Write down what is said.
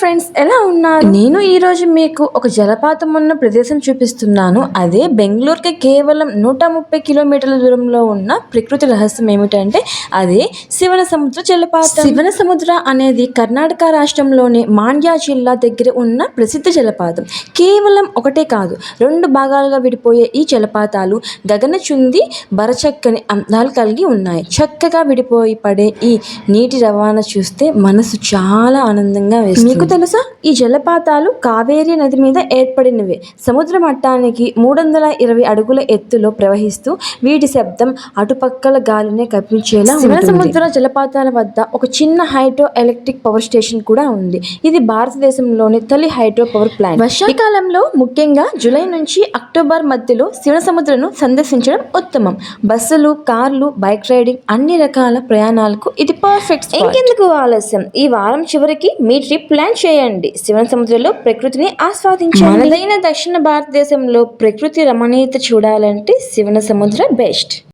Friends ఎలా ఉన్నారు? నేను ఈ రోజు మీకు ఒక జలపాతం ఉన్న ప్రదేశం చూపిస్తున్నాను. అదే బెంగళూరుకి కేవలం నూట ముప్పై కిలోమీటర్ల దూరంలో ఉన్న ప్రకృతి రహస్యం ఏమిటంటే అదే శివన సముద్ర జలపాతం. శివన సముద్ర అనేది కర్ణాటక రాష్ట్రంలోని మాండ్యా జిల్లా దగ్గర ఉన్న ప్రసిద్ధ జలపాతం. కేవలం ఒకటే కాదు రెండు భాగాలుగా విడిపోయే ఈ జలపాతాలు గగనచుంది బరచక్కని అందాలు కలిగి ఉన్నాయి. చక్కగా విడిపోయి పడే ఈ నీటి రవాణా చూస్తే మనసు చాలా ఆనందంగా వేస్తుంది. మీకు తెలుసా? ఈ జలపాతాలు కావేరీ నది మీద ఏర్పడినవి. సముద్ర మట్టానికి మూడు వందల ఇరవై అడుగుల ఎత్తులో ప్రవహిస్తూ వీటి శబ్దం అటుపక్కల గాలినే కప్పించేలా శివ సముద్ర జలపాతాల వద్ద ఒక చిన్న హైడ్రో ఎలక్ట్రిక్ పవర్ స్టేషన్ కూడా ఉంది. ఇది భారతదేశంలోని తొలి హైడ్రో పవర్ ప్లాంట్. వర్షాకాలంలో ముఖ్యంగా జూలై నుంచి అక్టోబర్ మధ్యలో శివ సముద్రను సందర్శించడం ఉత్తమం. బస్సులు కార్లు బైక్ రైడింగ్ అన్ని రకాల ప్రయాణాలకు ఇది పర్ఫెక్ట్ ఇంకెందుకు ఆలస్యం? ఈ వారం చివరికి మీ ట్రిప్ ప్లాన్ చేయండి. శివన సముద్రంలో ప్రకృతిని ఆస్వాదించండి. మనదైన దక్షిణ భారతదేశంలో ప్రకృతి రమణీయత చూడాలంటే శివన సముద్ర బెస్ట్